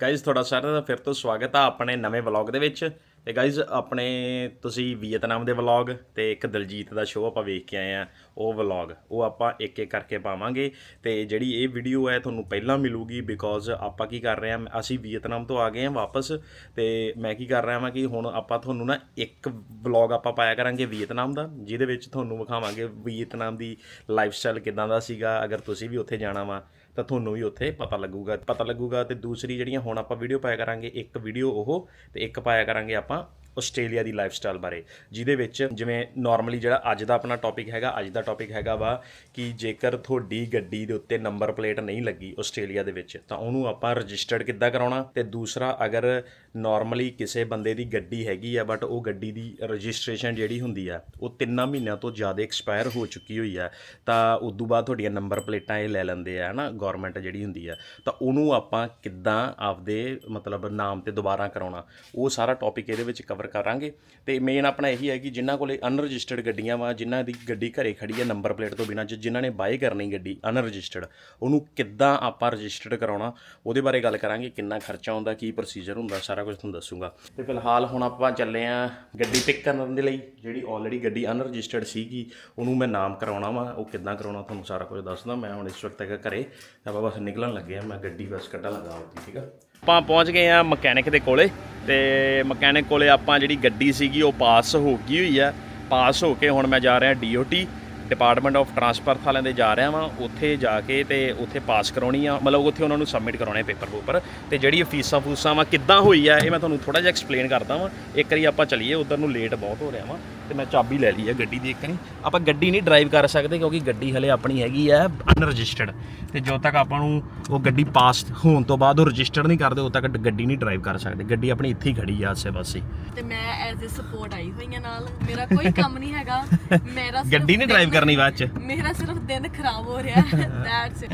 Guys ਤੁਹਾਡਾ ਸਾਰਿਆਂ ਦਾ ਫਿਰ ਤੋਂ ਸਵਾਗਤ ਆ ਆਪਣੇ ਨਵੇਂ ਵਲੌਗ ਦੇ ਵਿੱਚ। ਤੇ ਗਾਇਜ਼ ਆਪਣੇ ਤੁਸੀਂ ਵੀਅਤਨਾਮ ਦੇ ਵਲੌਗ ਤੇ ਇੱਕ ਦਲਜੀਤ ਦਾ ਸ਼ੋਅ ਆਪਾਂ ਵੇਖ ਕੇ ਆਏ ਆ, ਉਹ ਵਲੌਗ ਉਹ ਆਪਾਂ ਇੱਕ ਇੱਕ ਕਰਕੇ ਪਾਵਾਂਗੇ। ਤੇ ਜਿਹੜੀ ਇਹ ਵੀਡੀਓ ਹੈ, ਤੁਹਾਨੂੰ ਪਹਿਲਾਂ ਮਿਲੂਗੀ ਬਿਕੋਜ਼ ਆਪਾਂ ਕੀ ਕਰ ਰਹੇ ਆ, ਅਸੀਂ ਵੀਅਤਨਾਮ ਤੋਂ ਆ ਗਏ ਆ ਵਾਪਸ। ਤੇ ਮੈਂ ਕੀ ਕਰ ਰਿਹਾ ਵਾਂ ਕਿ ਹੁਣ ਆਪਾਂ ਤੁਹਾਨੂੰ ਨਾ ਇੱਕ ਵਲੌਗ ਆਪਾਂ ਪਾਇਆ ਕਰਾਂਗੇ ਵੀਅਤਨਾਮ ਦਾ, ਜਿਹਦੇ ਵਿੱਚ ਤੁਹਾਨੂੰ ਵਿਖਾਵਾਂਗੇ ਵੀਅਤਨਾਮ ਦੀ ਲਾਈਫ ਸਟਾਈਲ ਕਿਦਾਂ ਦਾ ਸੀਗਾ, ਅਗਰ ਤੁਸੀਂ ਵੀ ਉੱਥੇ ਜਾਣਾ ਵਾ। ਤਾਂ ਤੁਹਾਨੂੰ ਵੀ ਉੱਥੇ ਪਤਾ ਲੱਗੂਗਾ। ਪਤਾ ਲੱਗੂਗਾ ਤੇ ਦੂਸਰੀ ਜਿਹੜੀਆਂ ਹੁਣ ਆਪਾਂ ਵੀਡੀਓ ਪਾਇਆ ਕਰਾਂਗੇ, ਇੱਕ ਵੀਡੀਓ ਉਹ, ਤੇ ਇੱਕ ਪਾਇਆ ਕਰਾਂਗੇ ਆਪਾਂ ਆਸਟ੍ਰੇਲੀਆ ਦੀ ਲਾਈਫ ਸਟਾਈਲ ਬਾਰੇ, ਜਿਹਦੇ ਵਿੱਚ ਜਿਵੇਂ ਨਾਰਮਲੀ ਜਿਹੜਾ ਅੱਜ ਦਾ ਆਪਣਾ ਟੌਪਿਕ ਹੈਗਾ, ਅੱਜ ਦਾ ਟੌਪਿਕ ਹੈਗਾ ਵਾ ਕਿ ਜੇਕਰ ਤੁਹਾਡੀ ਗੱਡੀ ਦੇ ਉੱਤੇ ਨੰਬਰ ਪਲੇਟ ਨਹੀਂ ਲੱਗੀ ਆਸਟ੍ਰੇਲੀਆ ਦੇ ਵਿੱਚ, ਤਾਂ ਉਹਨੂੰ ਆਪਾਂ ਰਜਿਸਟਰਡ ਕਿੱਦਾਂ ਕਰਾਉਣਾ? ਤੇ ਦੂਸਰਾ, ਅਗਰ ਨਾਰਮਲੀ ਕਿਸੇ ਬੰਦੇ ਦੀ ਗੱਡੀ ਹੈਗੀ ਆ ਬਟ ਉਹ ਗੱਡੀ ਦੀ ਰਜਿਸਟ੍ਰੇਸ਼ਨ ਜਿਹੜੀ ਹੁੰਦੀ ਆ, ਉਹ ਤਿੰਨਾਂ ਮਹੀਨਿਆਂ ਤੋਂ ਜ਼ਿਆਦਾ ਐਕਸਪਾਇਰ ਹੋ ਚੁੱਕੀ ਹੋਈ ਆ, ਤਾਂ ਉਦੋਂ ਬਾਅਦ ਤੁਹਾਡੀਆਂ ਨੰਬਰ ਪਲੇਟਾਂ ਇਹ ਲੈ ਲੈਂਦੇ ਆ, ਹਨਾ ਗਵਰਨਮੈਂਟ ਜਿਹੜੀ ਹੁੰਦੀ ਆ, ਤਾਂ ਉਹਨੂੰ ਆਪਾਂ ਕਿੱਦਾਂ ਆਪਦੇ ਮਤਲਬ ਨਾਮ ਤੇ ਦੁਬਾਰਾ ਕਰਾਉਣਾ? ਉਹ ਸਾਰਾ ਟੌਪਿਕ ਇਹਦੇ ਵਿੱਚ ਕਵਰ ਕਰਾਂਗੇ। ਤੇ ਮੇਨ ਆਪਣਾ ਇਹੀ ਹੈ ਕਿ ਜਿਨ੍ਹਾਂ ਕੋਲੇ ਅਨਰਜਿਸਟਰਡ ਗੱਡੀਆਂ ਵਾ, ਜਿਨ੍ਹਾਂ ਦੀ ਗੱਡੀ ਘਰੇ ਖੜੀ ਹੈ ਨੰਬਰ ਪਲੇਟ ਤੋਂ ਬਿਨਾਂ ਜਿਨ੍ਹਾਂ ਨੇ ਬਾਏ ਕਰਨੀ ਗੱਡੀ ਅਨਰਜਿਸਟਰਡ ਉਹਨੂੰ ਕਿੱਦਾਂ ਆਪਾਂ ਰਜਿਸਟਰਡ ਕਰਾਉਣਾ, ਉਹਦੇ ਬਾਰੇ ਗੱਲ ਕਰਾਂਗੇ, ਕਿੰਨਾ ਖਰਚਾ ਆਉਂਦਾ, ਕੀ ਪ੍ਰੋਸੀਜਰ ਹੁੰਦਾ, ਸਾਰਾ ਕੁਝ ਤੁਹਾਨੂੰ ਦੱਸੂਗਾ। ਤੇ ਫਿਲਹਾਲ ਹੁਣ ਆਪਾਂ ਚੱਲੇ ਆਂ ਗੱਡੀ ਪਿਕ ਕਰਨ ਦੇ ਲਈ, ਜਿਹੜੀ ਆਲਰੇਡੀ ਗੱਡੀ ਅਨਰਜਿਸਟਰਡ ਸੀਗੀ, ਉਹਨੂੰ ਮੈਂ ਨਾਮ ਕਰਾਉਣਾ ਵਾ, ਉਹ ਕਿੱਦਾਂ ਕਰਾਉਣਾ, ਤੁਹਾਨੂੰ ਸਾਰਾ ਕੁਝ ਦੱਸਦਾ, ਮੈਂ ਹੁਣ ਇਸ ਵਕਤ ਤੱਕ ਘਰੇ ਆਪਾਂ ਬਸ ਨਿਕਲਣ ਲੱਗੇ ਆ, ਮੈਂ ਗੱਡੀ ਬਸ ਕੱਢਣ ਲੱਗਾ ਆਪਦੀ ਠੀਕ ਆ? ਆਪਾਂ ਪਹੁੰਚ ਗਏ ਆ ਮਕੈਨਿਕ ਦੇ ਕੋਲੇ ਤੇ ਮਕੈਨਿਕ ਕੋਲੇ ਆਪਾਂ ਜਿਹੜੀ ਗੱਡੀ ਸੀਗੀ ਉਹ ਪਾਸ ਹੋ ਗਈ ਹੋਈ ਆ। ਪਾਸ ਹੋ ਕੇ ਹੁਣ ਮੈਂ ਜਾ ਰਿਹਾ ਡੀਓਟੀ ਡਿਪਾਰਟਮੈਂਟ ਆਫ ਟਰਾਂਸਪੋਰਟ ਵਾਲਿਆਂ ਦੇ ਜਾ ਰਿਹਾ ਵਾਂ ਉੱਥੇ ਜਾ ਕੇ ਤੇ ਉੱਥੇ ਪਾਸ ਕਰਾਉਣੀ ਆ ਮਤਲਬ ਉੱਥੇ ਉਹਨਾਂ ਨੂੰ ਸਬਮਿਟ ਕਰਾਉਣੇ ਪੇਪਰ ਪੂਪਰ ਤੇ ਜਿਹੜੀ ਫੀਸਾਂ ਫੂਸਾਂ ਵਾ ਕਿੱਦਾਂ ਹੋਈ ਆ ਇਹ ਮੈਂ ਤੁਹਾਨੂੰ ਥੋੜਾ ਜਿਹਾ ਐਕਸਪਲੇਨ ਕਰਦਾ ਵਾਂ। ਇੱਕ ਵਾਰੀ ਆਪਾਂ ਚੱਲੀਏ ਉਧਰ ਨੂੰ ਲੇਟ ਬਹੁਤ ਹੋ ਰਿਹਾ ਵਾਂ ਤੇ ਮੈਂ ਚਾਬੀ ਲੈ ਲਈ ਆ ਗੱਡੀ ਦੀ ਇੱਕ ਨਹੀਂ ਆਪਾਂ ਗੱਡੀ ਨਹੀਂ ਡਰਾਈਵ ਕਰ ਸਕਦੇ ਕਿਉਂਕਿ ਗੱਡੀ ਹਲੇ ਆਪਣੀ ਹੈਗੀ ਆ ਅਨਰਜਿਸਟਰਡ ਤੇ ਜਦੋਂ ਤੱਕ ਆਪਾਂ ਨੂੰ ਉਹ ਗੱਡੀ ਪਾਸ ਹੋਣ ਤੋਂ ਬਾਅਦ ਉਹ ਰਜਿਸਟਰ ਨਹੀਂ ਕਰਦੇ ਉਦੋਂ ਤੱਕ ਗੱਡੀ ਨਹੀਂ ਡਰਾਈਵ ਕਰ ਸਕਦੇ। ਗੱਡੀ ਆਪਣੀ ਇੱਥੇ ਹੀ ਖੜੀ ਆ ਆਸੇ ਪਾਸੇ ਤੇ ਮੈਂ ਐਜ਼ ਅ ਸਪੋਰਟ ਆਈ ਹੋਈ ਹਾਂ ਨਾਲ ਮੇਰਾ ਕੋਈ ਕੰਮ ਨਹੀਂ ਹੈਗਾ ਮੇਰਾ ਗੱਡੀ ਨਹੀਂ ਡਰਾਈਵ ਕਰਨੀ ਬਾਅਦ ਚ। ਮੇਰਾ ਸਿਰਫ ਦਿਨ ਖਰਾਬ ਹੋ ਰਿਹਾ। ਦੈਟਸ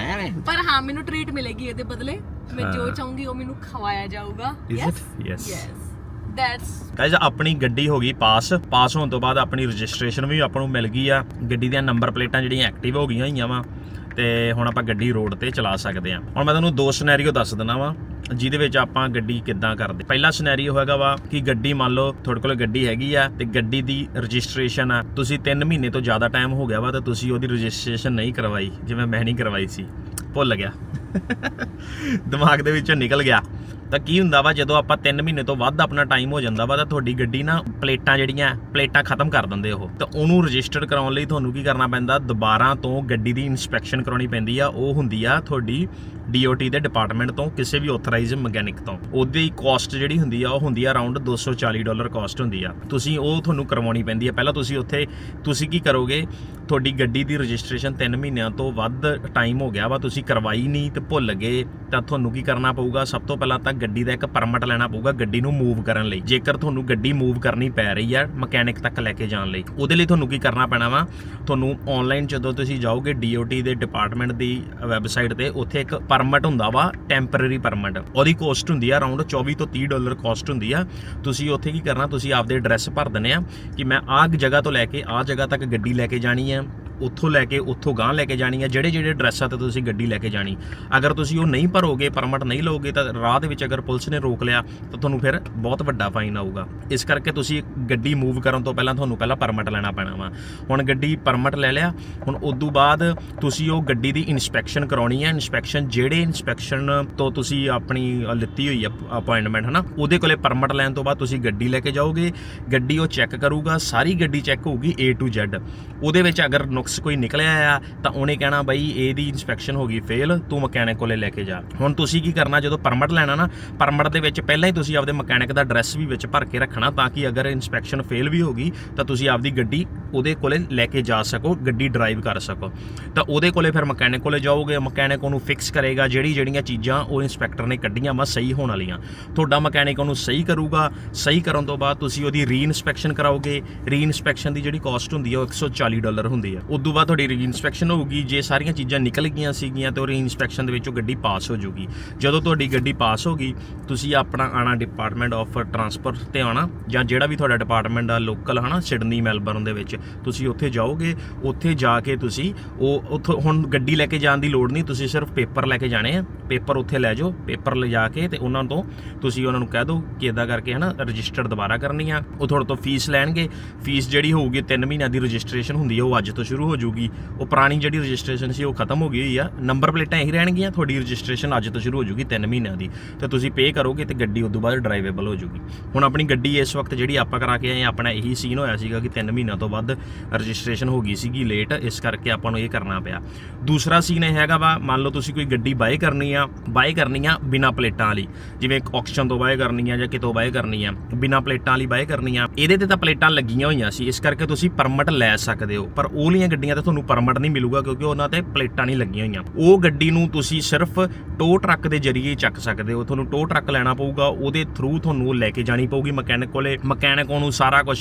ਪਰ ਹਾਂ ਮੈਨੂੰ ਟ੍ਰੀਟ ਮਿਲੇਗੀ ਇਹਦੇ ਬਦਲੇ। ਮੈਂ ਜੋ ਚਾਹੂੰਗੀ ਉਹ ਮੈਨੂੰ ਖਵਾਇਆ ਜਾਊਗਾ। ਯੈਸ. ਯੈਸ ਦੈਟਸ ਗਾਇਜ਼ ਆਪਣੀ ਗੱਡੀ ਹੋ ਗਈ ਪਾਸ ਪਾਸ ਹੋਣ ਤੋਂ ਬਾਅਦ ਆਪਣੀ ਰਜਿਸਟ੍ਰੇਸ਼ਨ ਵੀ ਆਪਾਂ ਨੂੰ ਮਿਲ ਗਈ ਆ। ਗੱਡੀ ਦੀਆਂ ਨੰਬਰ ਪਲੇਟਾਂ ਜਿਹੜੀਆਂ ਐਕਟਿਵ ਹੋ ਗਈਆਂ ਹੋਈਆਂ ਵਾ, ਤੇ ਹੁਣ ਆਪਾਂ ਗੱਡੀ ਰੋਡ ਤੇ ਚਲਾ ਸਕਦੇ ਆ। ਹੁਣ ਮੈਂ ਤੁਹਾਨੂੰ ਦੋ ਸਿਨੈਰੀਓ ਦੱਸ ਦਿੰਦਾ ਵਾ, ਜਿਹਦੇ ਵਿੱਚ ਆਪਾਂ ਗੱਡੀ ਕਿੱਦਾਂ ਕਰਦੇ। ਪਹਿਲਾ ਸਿਨੈਰੀਓ ਹੈਗਾ ਵਾ ਕਿ ਗੱਡੀ ਮੰਨ ਲਓ ਤੁਹਾਡੇ ਕੋਲ ਗੱਡੀ ਹੈਗੀ ਆ, ਤੇ ਗੱਡੀ ਦੀ ਰਜਿਸਟ੍ਰੇਸ਼ਨ ਆ, ਤੁਸੀਂ 3 ਮਹੀਨੇ ਤੋਂ ਜ਼ਿਆਦਾ ਟਾਈਮ ਹੋ ਗਿਆ ਵਾ, ਤਾਂ ਤੁਸੀਂ ਉਹਦੀ ਰਜਿਸਟ੍ਰੇਸ਼ਨ ਨਹੀਂ ਕਰਵਾਈ, ਜਿਵੇਂ ਮੈਂ ਨਹੀਂ ਕਰਵਾਈ ਸੀ। ਭੁੱਲ ਗਿਆ। ਦਿਮਾਗ ਦੇ ਵਿੱਚੋਂ ਨਿਕਲ ਗਿਆ। ਤਾਂ ਕੀ ਹੁੰਦਾ ਵਾ, ਜਦੋਂ ਆਪਾਂ 3 ਮਹੀਨੇ ਤੋਂ ਵੱਧ ਆਪਣਾ ਟਾਈਮ ਹੋ ਜਾਂਦਾ ਵਾ, ਤਾਂ ਤੁਹਾਡੀ ਗੱਡੀ ਨਾ ਪਲੇਟਾਂ ਜਿਹੜੀਆਂ, ਪਲੇਟਾਂ ਖਤਮ ਕਰ ਦਿੰਦੇ ਉਹ। ਤਾਂ ਉਹਨੂੰ ਰਜਿਸਟਰ ਕਰਾਉਣ ਲਈ ਤੁਹਾਨੂੰ ਕੀ ਕਰਨਾ ਪੈਂਦਾ, ਦੁਬਾਰਾ ਤੋਂ ਗੱਡੀ ਦੀ ਇਨਸਪੈਕਸ਼ਨ ਕਰਾਉਣੀ ਪੈਂਦੀ ਆ, ਉਹ ਹੁੰਦੀ ਆ ਤੁਹਾਡੀ DOT ਦੇ ਡਿਪਾਰਟਮੈਂਟ ਤੋਂ, ਕਿਸੇ ਵੀ ਆਥੋਰਾਈਜ਼ਡ ਮਕੈਨਿਕ ਤੋਂ। ਉਹਦੀ ਕਾਸਟ ਜਿਹੜੀ ਹੁੰਦੀ ਆ, ਉਹ ਹੁੰਦੀ ਆ ਅਰਾਊਂਡ 240 ਡਾਲਰ ਕਾਸਟ ਹੁੰਦੀ ਆ। ਤੁਸੀਂ ਉਹ ਤੁਹਾਨੂੰ ਕਰਵਾਉਣੀ ਪੈਂਦੀ ਆ। ਪਹਿਲਾਂ ਤੁਸੀਂ ਉੱਥੇ, ਤੁਸੀਂ ਕੀ ਕਰੋਗੇ, ਤੁਹਾਡੀ ਗੱਡੀ ਦੀ ਰਜਿਸਟ੍ਰੇਸ਼ਨ 3 ਮਹੀਨਿਆਂ ਤੋਂ ਵੱਧ ਟਾਈਮ ਹੋ ਗਿਆ ਵਾ, ਤੁਸੀਂ ਕਰਵਾਈ ਨਹੀਂ ਤੇ ਭੁੱਲ ਗਏ, ਤਾਂ ਤੁਹਾਨੂੰ ਕੀ ਕਰਨਾ ਪਊਗਾ? ਸਭ ਤੋਂ ਪਹਿਲਾਂ ਤਾਂ ਗੱਡੀ ਦਾ ਇੱਕ ਪਰਮਿਟ ਲੈਣਾ ਪਊਗਾ ਗੱਡੀ ਨੂੰ ਮੂਵ ਕਰਨ ਲਈ। ਜੇਕਰ ਤੁਹਾਨੂੰ ਗੱਡੀ ਮੂਵ ਕਰਨੀ ਪੈ ਰਹੀ ਆ ਮਕੈਨਿਕ ਤੱਕ ਲੈ ਕੇ ਜਾਣ ਲਈ, ਉਹਦੇ ਲਈ ਤੁਹਾਨੂੰ ਕੀ ਕਰਨਾ ਪੈਣਾ ਵਾ? ਤੁਹਾਨੂੰ ਆਨਲਾਈਨ ਜਦੋਂ ਤੁਸੀਂ ਜਾਓਗੇ DOT ਦੇ ਡਿਪਾਰਟਮੈਂਟ ਦੀ ਵੈਬਸਾਈਟ ਤੇ, ਉੱਥੇ ਇੱਕ ਪਰਮਿਟ ਹੁੰਦਾ ਵਾ ਟੈਂਪਰੇਰੀ ਪਰਮਿਟ ਉਹਦੀ ਕੋਸਟ ਹੁੰਦੀ ਆ ਅਰਾਊਂਡ 24 ਤੋਂ 30 ਡਾਲਰ ਕੋਸਟ ਹੁੰਦੀ ਆ। ਤੁਸੀਂ ਉੱਥੇ ਕੀ ਕਰਨਾ, ਤੁਸੀਂ ਆਪਦੇ ਐਡਰੈਸ ਭਰ ਦਿੰਦੇ ਆ ਕਿ ਮੈਂ ਆਹ ਜਗ੍ਹਾ ਤੋਂ ਲੈ ਕੇ, ਆਹ ਜਗ੍ਹਾ ਤੱਕ ਗੱਡੀ ਲੈ ਕੇ ਜਾਣੀ ਆ। ਉੱਥੋਂ ਲੈ ਕੇ, ਉੱਥੋਂ ਗਾਂ ਲੈ ਕੇ ਜਾਣੀ ਆ, ਜਿਹੜੇ ਜਿਹੜੇ ਐਡਰੈਸਾਂ ਤੇ ਤੁਸੀਂ ਗੱਡੀ ਲੈ ਕੇ ਜਾਣੀ। ਅਗਰ ਤੁਸੀਂ ਉਹ ਨਹੀਂ ਭਰੋਗੇ, ਪਰਮਿਟ ਨਹੀਂ ਲਓਗੇ, ਤਾਂ ਰਾਹ ਦੇ ਵਿੱਚ ਅਗਰ ਪੁਲਿਸ ਨੇ ਰੋਕ ਲਿਆ, ਤਾਂ ਤੁਹਾਨੂੰ ਫਿਰ ਬਹੁਤ ਵੱਡਾ ਫਾਈਨ ਆਊਗਾ। ਇਸ ਕਰਕੇ ਤੁਸੀਂ ਗੱਡੀ ਮੂਵ ਕਰਨ ਤੋਂ ਪਹਿਲਾਂ ਤੁਹਾਨੂੰ ਪਹਿਲਾਂ ਪਰਮਿਟ ਲੈਣਾ ਪੈਣਾ ਵਾ। ਹੁਣ ਗੱਡੀ ਪਰਮਿਟ ਲੈ ਲਿਆ, ਹੁਣ ਉਦੋਂ ਬਾਅਦ ਤੁਸੀਂ ਉਹ ਗੱਡੀ ਦੀ ਇਨਸਪੈਕਸ਼ਨ ਕਰਾਉਣੀ ਹੈ ਇਨਸਪੈਕਸ਼ਨ ਜਿਹੜੇ ਇਨਸਪੈਕਸ਼ਨ ਤੋਂ ਤੁਸੀਂ ਆਪਣੀ ਲਿੱਤੀ ਹੋਈ ਅਪਾਇੰਟਮੈਂਟ, ਹਨਾ? ਉਹਦੇ ਕੋਲੇ ਪਰਮਿਟ ਲੈਣ ਤੋਂ ਬਾਅਦ ਤੁਸੀਂ ਗੱਡੀ ਲੈ ਕੇ ਜਾਓਗੇ। ਗੱਡੀ ਉਹ ਚੈੱਕ ਕਰੂਗਾ, ਸਾਰੀ ਗੱਡੀ ਚੈੱਕ ਹੋਊਗੀ A to Z ਉਹਦੇ ਵਿੱਚ ਅਗਰ ਨੁਕਸ ਕੋਈ ਨਿਕਲਿਆ ਆ, ਤਾਂ ਉਹਨੇ ਕਹਿਣਾ ਬਈ ਇਹਦੀ ਇਨਸਪੈਕਸ਼ਨ ਹੋ ਗਈ ਫੇਲ ਤੂੰ ਮਕੈਨਿਕ ਕੋਲੇ ਲੈ ਕੇ ਜਾ। ਹੁਣ ਤੁਸੀਂ ਕੀ ਕਰਨਾ, ਜਦੋਂ ਪਰਮਿਟ ਲੈਣਾ ਨਾ ਪਰਮਿਟ ਦੇ ਵਿੱਚ ਪਹਿਲਾਂ ਹੀ ਤੁਸੀਂ ਆਪਦੇ ਮਕੈਨਿਕ ਦਾ ਐਡਰੈਸ ਵੀ ਵਿੱਚ ਭਰ ਕੇ ਰੱਖਣਾ, ਤਾਂ ਕਿ ਅਗਰ ਇਨਸਪੈਕਸ਼ਨ ਫੇਲ ਵੀ ਹੋ ਗਈ, ਤਾਂ ਤੁਸੀਂ ਆਪਦੀ ਗੱਡੀ ਉਹਦੇ ਕੋਲੇ ਲੈ ਕੇ ਜਾ ਸਕੋ, ਗੱਡੀ ਡਰਾਈਵ ਕਰ ਸਕੋ। ਤਾਂ ਉਹਦੇ ਕੋਲੇ ਫਿਰ ਮਕੈਨਿਕ ਕੋਲੇ ਜਾਓਗੇ ਮਕੈਨਿਕ ਉਹਨੂੰ ਫਿਕਸ ਕਰੇਗਾ, ਜਿਹੜੀ ਜਿਹੜੀਆਂ ਚੀਜ਼ਾਂ ਉਹ ਇਨਸਪੈਕਟਰ ਨੇ ਕੱਢੀਆਂ ਵਾ, ਸਹੀ ਹੋਣ ਵਾਲੀਆਂ। ਤੁਹਾਡਾ ਮਕੈਨਿਕ ਉਹਨੂੰ ਸਹੀ ਕਰੂਗਾ, ਸਹੀ ਕਰਨ ਤੋਂ ਬਾਅਦ ਤੁਸੀਂ ਉਹਦੀ ਰੀ-ਇਨਸਪੈਕਸ਼ਨ ਕਰਾਓਗੇ। ਰੀ-ਇਨਸਪੈਕਸ਼ਨ ਦੀ ਜਿਹੜੀ ਕਾਸਟ ਹੁੰਦੀ ਹੈ ਉਹ 140 ਡਾਲਰ ਹੁੰਦੀ ਹੈ ਉਦੋਂ ਬਾਅਦ ਤੁਹਾਡੀ ਰੀਇੰਸਪੈਕਸ਼ਨ ਹੋਊਗੀ, ਜੇ ਸਾਰੀਆਂ ਚੀਜ਼ਾਂ ਨਿਕਲ ਗਈਆਂ ਸੀਗੀਆਂ ਤੇ ਉਹ ਰੀਇੰਸਪੈਕਸ਼ਨ ਦੇ ਵਿੱਚ ਉਹ ਗੱਡੀ ਪਾਸ ਹੋ ਜਾਊਗੀ ਜਦੋਂ ਤੁਹਾਡੀ ਗੱਡੀ ਪਾਸ ਹੋ ਗਈ, ਤੁਸੀਂ ਆਪਣਾ ਆਣਾ ਡਿਪਾਰਟਮੈਂਟ ਆਫ ਟਰਾਂਸਪੋਰਟ ਤੇ ਆਣਾ ਜਾਂ ਜਿਹੜਾ ਵੀ ਤੁਹਾਡਾ ਡਿਪਾਰਟਮੈਂਟ ਆ ਲੋਕਲ ਹਨਾ ਸਿਡਨੀ ਮੈਲਬਰਨ ਦੇ ਵਿੱਚ, ਤੁਸੀਂ ਉੱਥੇ ਜਾਓਗੇ, ਉੱਥੇ ਜਾ ਕੇ ਤੁਸੀਂ ਉਹ, ਉੱਥੋਂ ਹੁਣ ਗੱਡੀ ਲੈ ਕੇ ਜਾਣ ਦੀ ਲੋੜ ਨਹੀਂ, ਤੁਸੀਂ ਸਿਰਫ ਪੇਪਰ ਲੈ ਕੇ ਜਾਣੇ ਆ। ਪੇਪਰ ਉੱਥੇ ਲੈ ਜਾਓ, ਪੇਪਰ ਲਿਜਾ ਕੇ ਤੇ ਉਹਨਾਂ ਤੋਂ ਤੁਸੀਂ ਉਹਨਾਂ ਨੂੰ ਕਹਿ ਦਿਓ ਕਿ ਇਦਾਂ ਕਰਕੇ ਹਨਾ ਰਜਿਸਟਰ ਦੁਬਾਰਾ ਕਰਨੀ ਆ। ਉਹ ਤੁਹਾਡੇ ਤੋਂ ਫੀਸ ਲੈਣਗੇ। ਫੀਸ ਜਿਹੜੀ ਹੋਊਗੀ 3 ਮਹੀਨਿਆਂ ਦੀ ਰਜਿਸਟ੍ਰੇਸ਼ਨ ਹੁੰਦੀ ਆ, ਉਹ ਅੱਜ ਤੋਂ ਸ਼ੁਰੂ ਹੋ ਜਾਊਗੀ। ਉਹ ਪੁਰਾਣੀ ਜਿਹੜੀ ਰਜਿਸਟ੍ਰੇਸ਼ਨ ਸੀ, ਉਹ ਖਤਮ ਹੋ ਗਈ ਹੋਈ ਆ। ਨੰਬਰ ਪਲੇਟਾਂ ਇਹੀ ਰਹਿਣਗੀਆਂ, ਤੁਹਾਡੀ ਰਜਿਸਟ੍ਰੇਸ਼ਨ ਅੱਜ ਤੋਂ ਸ਼ੁਰੂ ਹੋ ਜਾਊਗੀ 3 ਮਹੀਨਿਆਂ ਦੀ। ਤੇ ਤੁਸੀਂ ਪੇ ਕਰੋਗੇ ਤੇ ਗੱਡੀ ਉਦੋਂ ਬਾਅਦ ਡਰਾਈਵੇਬਲ ਹੋ ਜਾਊਗੀ। ਹੁਣ ਆਪਣੀ ਗੱਡੀ ਇਸ ਵਕਤ ਜਿਹੜੀ ਆਪਾਂ ਕਰਾ ਕੇ ਆਏ ਆਪਣਾ ਇਹੀ ਸੀਨ ਹੋਇਆ ਸੀਗਾ ਕਿ 3 ਮਹੀਨਿਆਂ ਤੋਂ ਵੱਧ ਰਜਿਸਟ੍ਰੇਸ਼ਨ ਹੋ ਗਈ ਸੀਗੀ ਲੇਟ ਇਸ ਕਰਕੇ ਆਪਾਂ ਨੂੰ ਇਹ ਕਰਨਾ ਪਿਆ। ਦੂਸਰਾ ਸੀਨ ਇਹ ਹੈਗਾ ਵਾ, ਮੰਨ ਲਓ ਤੁਸੀਂ ਕੋਈ ਗੱਡੀ ਬਾਏ ਕਰਨੀ ਆ ਬਾਏ ਕਰਨੀਆਂ ਆ ਬਿਨਾ ਪਲੇਟਾਂ ਵਾਲੀ। ਜਿਵੇਂ ਆਕਸ਼ਨ ਤੋਂ ਬਾਏ ਕਰਨੀ ਆ ਜਾਂ ਕਿਤੋਂ ਬਾਏ ਕਰਨੀ ਆ ਬਿਨਾ ਪਲੇਟਾਂ ਵਾਲੀ ਬਾਏ ਕਰਨੀ ਆ ਇਹਦੇ ਤੇ ਤਾਂ ਪਲੇਟਾਂ ਲੱਗੀਆਂ ਹੋਈਆਂ ਸੀ, ਇਸ ਕਰਕੇ ਤੁਸੀਂ ਪਰਮਿਟ ਲੈ ਸਕਦੇ ਹੋ। ਪਰ ਉਹ ਲੀਆਂ ਗੱਡੀਆਂ ਤੇ ਤੁਹਾਨੂੰ ਪਰਮਿਟ ਨਹੀਂ ਮਿਲੂਗਾ ਕਿਉਂਕਿ ਉਹਨਾਂ ਤੇ ਪਲੇਟਾਂ ਨਹੀਂ ਲੱਗੀਆਂ ਹੋਈਆਂ। ਉਹ ਗੱਡੀ ਨੂੰ ਤੁਸੀਂ ਸਿਰਫ ਟੋ ਟਰੱਕ ਦੇ ਜ਼ਰੀਏ ਚੱਕ ਸਕਦੇ ਹੋ। ਤੁਹਾਨੂੰ ਟੋ ਟਰੱਕ ਲੈਣਾ ਪਊਗਾ, ਉਹਦੇ ਥਰੂ ਤੁਹਾਨੂੰ ਉਹ ਲੈ ਕੇ ਜਾਣੀ ਪਊਗੀ ਮਕੈਨਿਕ ਕੋਲੇ। ਮਕੈਨਿਕ ਉਹਨੂੰ ਸਾਰਾ ਕੁਝ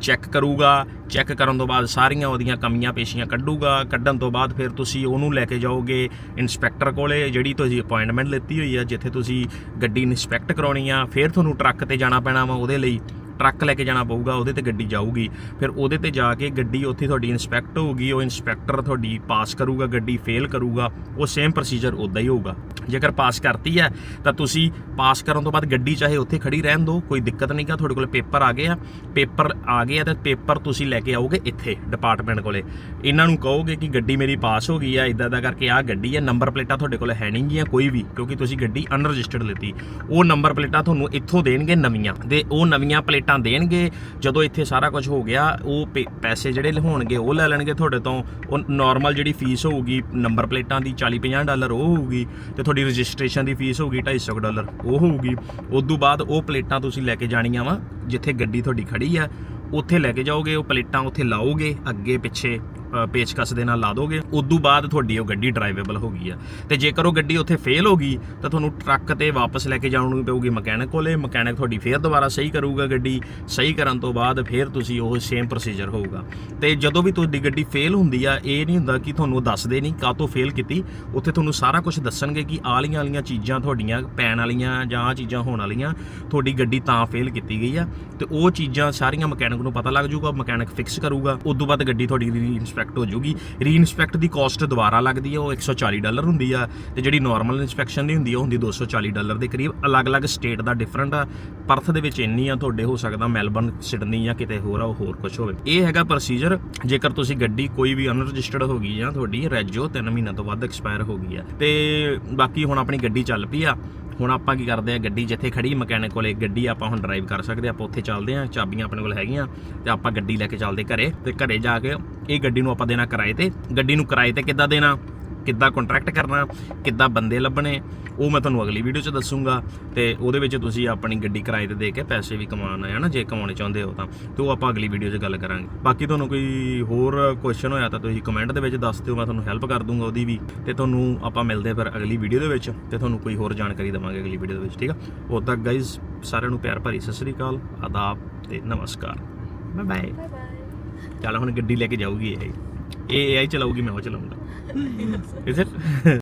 ਚੈੱਕ ਕਰੂਗਾ। ਚੈੱਕ ਕਰਨ ਤੋਂ ਬਾਅਦ ਸਾਰੀਆਂ ਉਹਦੀਆਂ ਕਮੀਆਂ ਪੇਸ਼ੀਆਂ ਕੱਢੂਗਾ। ਕੱਢਣ ਤੋਂ ਬਾਅਦ ਫਿਰ ਤੁਸੀਂ ਉਹਨੂੰ ਲੈ ਕੇ ਜਾਓਗੇ ਇਨਸਪੈਕਟਰ ਕੋਲੇ, ਜਿਹੜੀ ਤੁਸੀਂ ਅਪਾਇੰਟਮੈਂਟ ਲਿੱਤੀ ਹੋਈ ਆ, ਜਿੱਥੇ ਤੁਸੀਂ ਗੱਡੀ ਇਨਸਪੈਕਟ ਕਰਾਉਣੀ ਆ, ਫਿਰ ਤੁਹਾਨੂੰ ਟਰੱਕ ਤੇ ਜਾਣਾ ਪੈਣਾ ਵਾ ਉਹਦੇ ਲਈ। ਟਰੱਕ ਲੈ ਕੇ ਜਾਣਾ ਪਊਗਾ, ਉਹਦੇ ਤੇ ਗੱਡੀ ਜਾਊਗੀ। ਫਿਰ ਉਹਦੇ ਤੇ ਜਾ ਕੇ ਗੱਡੀ ਉੱਥੇ ਤੁਹਾਡੀ ਇਨਸਪੈਕਟ ਹੋਊਗੀ, ਉਹ ਇਨਸਪੈਕਟਰ ਤੁਹਾਡੀ ਪਾਸ ਕਰੂਗਾ, ਗੱਡੀ ਫੇਲ ਕਰੂਗਾ, ਉਹ ਸੇਮ ਪ੍ਰੋਸੀਜਰ ਉਦਾਂ ਹੀ ਹੋਊਗਾ। ਜੇਕਰ ਪਾਸ ਕਰਤੀ ਹੈ, ਤਾਂ ਤੁਸੀਂ ਪਾਸ ਕਰਨ ਤੋਂ ਬਾਅਦ ਗੱਡੀ ਚਾਹੇ ਉੱਥੇ ਖੜੀ ਰਹਿਣ ਦਿਓ, ਕੋਈ ਦਿੱਕਤ ਨਹੀਂਗਾ ਤੁਹਾਡੇ ਕੋਲ ਪੇਪਰ ਆ ਗਏ ਆ। ਪੇਪਰ ਆ ਗਏ ਆ ਤੇ ਪੇਪਰ ਤੁਸੀਂ ਲੈ ਕੇ ਆਓਗੇ ਇੱਥੇ ਡਿਪਾਰਟਮੈਂਟ ਕੋਲੇ। ਇਹਨਾਂ ਨੂੰ ਕਹੋਗੇ ਕਿ ਗੱਡੀ ਮੇਰੀ ਪਾਸ ਹੋ ਗਈ ਆ ਇਦਾਂ ਦਾ ਕਰਕੇ ਆ ਗੱਡੀ ਆ ਨੰਬਰ ਪਲੇਟਾਂ ਤੁਹਾਡੇ ਕੋਲ ਹੈ ਨਹੀਂਗੀਆਂ ਕੋਈ ਵੀ, ਕਿਉਂਕਿ ਤੁਸੀਂ ਗੱਡੀ ਅਨਰਜਿਸਟਰਡ ਲਿੱਤੀ। ਉਹ ਨੰਬਰ ਪਲੇਟਾਂ ਤੁਹਾਨੂੰ ਇੱਥੋਂ ਦੇਣਗੇ ਨਵੀਆਂ, ਤੇ ਉਹ ਨਵੀਆਂ ਪਲੇਟਾਂ ਦੇਣਗੇ, ਜਦੋਂ ਇੱਥੇ ਸਾਰਾ ਕੁਝ ਹੋ ਗਿਆ, ਉਹ ਪੇ- ਪੈਸੇ ਜਿਹੜੇ ਹੋਣਗੇ ਉਹ ਲੈ ਲੈਣਗੇ ਤੁਹਾਡੇ ਤੋਂ, ਉਹ ਨਾਰਮਲ ਜਿਹੜੀ ਫੀਸ ਹੋਊਗੀ ਨੰਬਰ ਪਲੇਟਾਂ ਦੀ 40 50 ਡਾਲਰ ਉਹ ਹੋਊਗੀ, ਤੇ ਤੁਹਾਡੀ ਰਜਿਸਟ੍ਰੇਸ਼ਨ ਦੀ ਫੀਸ ਹੋਊਗੀ 250 ਡਾਲਰ ਉਹ ਹੋਊਗੀ। ਉਸ ਤੋਂ ਬਾਅਦ ਉਹ ਪਲੇਟਾਂ ਤੁਸੀਂ ਲੈ ਕੇ ਜਾਣੀਆਂ ਵਾ, ਜਿੱਥੇ ਗੱਡੀ ਤੁਹਾਡੀ ਖੜੀ ਆ, ਉੱਥੇ ਲੈ ਕੇ ਜਾਓਗੇ, ਉਹ ਪਲੇਟਾਂ ਉੱਥੇ ਲਾਓਗੇ, ਅੱਗੇ, ਪਿੱਛੇ। ਪੇਚਕਸ ਦੇ ਨਾਲ ਲਾ ਦੋਗੇ, ਉਦੋਂ ਬਾਅਦ ਤੁਹਾਡੀ ਉਹ ਗੱਡੀ ਡਰਾਈਵੇਬਲ ਹੋ ਗਈ ਆ। ਤੇ ਜੇਕਰ ਉਹ ਗੱਡੀ ਉੱਥੇ ਫੇਲ ਹੋ ਗਈ, ਤਾਂ ਤੁਹਾਨੂੰ ਟਰੱਕ ਤੇ ਵਾਪਸ ਲੈ ਕੇ ਜਾਣ ਨੂੰ ਪਊਗੀ ਮਕੈਨਿਕ ਕੋਲੇ। ਮਕੈਨਿਕ ਤੁਹਾਡੀ ਫੇਰ ਦੁਬਾਰਾ ਸਹੀ ਕਰੂਗਾ ਗੱਡੀ, ਸਹੀ ਕਰਨ ਤੋਂ ਬਾਅਦ ਫੇਰ ਤੁਸੀਂ ਉਹ ਸੇਮ ਪ੍ਰੋਸੀਜਰ ਹੋਊਗਾ। ਤੇ ਜਦੋਂ ਵੀ ਤੁਹਾਡੀ ਗੱਡੀ ਫੇਲ ਹੁੰਦੀ ਆ, ਇਹ ਨਹੀਂ ਹੁੰਦਾ ਕਿ ਤੁਹਾਨੂੰ ਦੱਸਦੇ ਨਹੀਂ ਕਾਹਤੋਂ ਫੇਲ ਕੀਤੀ। ਉੱਥੇ ਤੁਹਾਨੂੰ ਸਾਰਾ ਕੁਝ ਦੱਸਣਗੇ ਕਿ ਆਲੀਆਂ ਵਾਲੀਆਂ ਚੀਜ਼ਾਂ ਤੁਹਾਡੀਆਂ, ਪੈਣ ਵਾਲੀਆਂ ਜਾਂ ਆ ਚੀਜ਼ਾਂ ਹੋਣ ਵਾਲੀਆਂ, ਤੁਹਾਡੀ ਗੱਡੀ ਤਾਂ ਫੇਲ ਕੀਤੀ ਗਈ ਆ। ਤੇ ਉਹ ਚੀਜ਼ਾਂ ਸਾਰੀਆਂ ਮਕੈਨਿਕ ਨੂੰ ਪਤਾ ਲੱਗ ਜਾਊਗਾ, ਮਕੈਨਿਕ ਫਿਕਸ ਕਰੂਗਾ। ਉਸ ਤੋਂ ਬਾਅਦ ਗੱਡੀ ਤੁਹਾਡੀ ਇਨਸਪੈਕਟ ਹੋ ਜਾਊਗੀ ਰੀ ਇਨਸਪੈਕਟ ਦੀ ਕਾਸਟ ਦੁਬਾਰਾ ਲੱਗਦੀ ਹੈ ਉਹ 140 ਡਾਲਰ ਹੁੰਦੀ ਆ ਤੇ ਜਿਹੜੀ ਨਾਰਮਲ ਇਨਸਪੈਕਸ਼ਨ ਦੀ ਹੁੰਦੀ ਆ, ਉਹ ਹੁੰਦੀ 240 ਡਾਲਰ ਦੇ ਕਰੀਬ। ਅਲੱਗ-ਅਲੱਗ ਸਟੇਟ ਦਾ ਡਿਫਰੈਂਟ ਆ। ਪਰਥ ਦੇ ਵਿੱਚ ਇੰਨੀ ਆ, ਤੁਹਾਡੇ ਹੋ ਸਕਦਾ ਮੈਲਬਰਨ, ਸਿਡਨੀ ਜਾਂ ਕਿਤੇ ਹੋਰ ਆ, ਉਹ ਹੋਰ ਕੁਝ ਹੋਵੇ। ਇਹ ਹੈਗਾ ਪ੍ਰੋਸੀਜਰ ਜੇਕਰ ਤੁਸੀਂ ਗੱਡੀ ਕੋਈ ਵੀ ਅਨਰਜਿਸਟਰਡ ਹੋ ਗਈ ਜਾਂ ਤੁਹਾਡੀ ਰੈਜੋ 3 ਮਹੀਨਿਆਂ ਤੋਂ ਵੱਧ ਐਕਸਪਾਇਰ ਹੋ ਗਈ ਆ। ਤੇ ਬਾਕੀ ਹੁਣ ਆਪਣੀ ਗੱਡੀ ਚੱਲ ਪਈ ਆ। ਹੁਣ ਆਪਾਂ ਕੀ ਕਰਦੇ ਆ, ਗੱਡੀ ਜਿੱਥੇ ਖੜੀ, ਮਕੈਨਿਕ ਕੋਲੇ ਗੱਡੀ ਆਪਾਂ ਹੁਣ ਡਰਾਈਵ ਕਰ ਸਕਦੇ ਆ, ਆਪਾਂ ਉੱਥੇ ਚੱਲਦੇ ਆ, ਚਾਬੀਆਂ ਆਪਣੇ ਕੋਲ ਹੈਗੀਆਂ, ਤੇ ਆਪਾਂ ਗੱਡੀ ਲੈ ਕੇ ਚੱਲਦੇ ਘਰੇ, ਤੇ ਘਰੇ ਜਾ ਕੇ ਇਹ ਗੱਡੀ ਨੂੰ ਆਪਾਂ ਦੇਣਾ ਕਿਰਾਏ ਤੇ। ਗੱਡੀ ਨੂੰ ਕਿਰਾਏ ਤੇ ਕਿੱਦਾਂ ਦੇਣਾ? ਕਿੱਦਾਂ ਕੰਟਰੈਕਟ ਕਰਨਾ ਕਿੱਦਾਂ ਬੰਦੇ ਲੱਭਣੇ ਉਹ ਮੈਂ ਤੁਹਾਨੂੰ ਅਗਲੀ ਵੀਡੀਓ 'ਚ ਦੱਸੂਗਾ। ਤੇ ਉਹਦੇ ਵਿੱਚ ਤੁਸੀਂ ਆਪਣੀ ਗੱਡੀ ਕਿਰਾਏ ਤੇ ਦੇ ਕੇ ਪੈਸੇ ਵੀ ਕਮਾਉਣਾ ਹੈ ਨਾ ਜੇ ਕਮਾਉਣੇ ਚਾਹੁੰਦੇ ਹੋ ਤਾਂ। ਤੇ ਉਹ ਆਪਾਂ ਅਗਲੀ ਵੀਡੀਓ 'ਚ ਗੱਲ ਕਰਾਂਗੇ। ਬਾਕੀ ਤੁਹਾਨੂੰ ਕੋਈ ਹੋਰ ਕੁਐਸਚਨ ਹੋਇਆ ਤਾਂ ਤੁਸੀਂ ਕਮੈਂਟ ਦੇ ਵਿੱਚ ਦੱਸ ਦਿਓ ਮੈਂ ਤੁਹਾਨੂੰ ਹੈਲਪ ਕਰ ਦੂੰਗਾ ਉਹਦੀ ਵੀ। ਤੇ ਤੁਹਾਨੂੰ ਆਪਾਂ ਮਿਲਦੇ ਫਿਰ ਅਗਲੀ ਵੀਡੀਓ ਦੇ ਵਿੱਚ। ਤੇ ਤੁਹਾਨੂੰ ਕੋਈ ਹੋਰ ਜਾਣਕਾਰੀ ਦਵਾਂਗੇ ਅਗਲੀ ਵੀਡੀਓ ਦੇ ਵਿੱਚ ਠੀਕ ਆ? ਉਦੋਂ ਤੱਕ ਗਾਇਜ਼ ਸਾਰਿਆਂ ਨੂੰ ਪਿਆਰ ਭਰੀ ਸਤਿ ਸ੍ਰੀ ਅਕਾਲ ਆਦਾਬ ਤੇ ਨਮਸਕਾਰ। ਬਾਏ ਬਾਏ ਚੱਲ ਹੁਣ ਗੱਡੀ ਲੈ ਕੇ ਜਾਊਗੀ ਇਹ ਇਹ AI ਚਲਾਊਗੀ ਮੈਂ ਉਹ ਚਲਾਉਂਗਾ ਇਜ਼ ਇਟ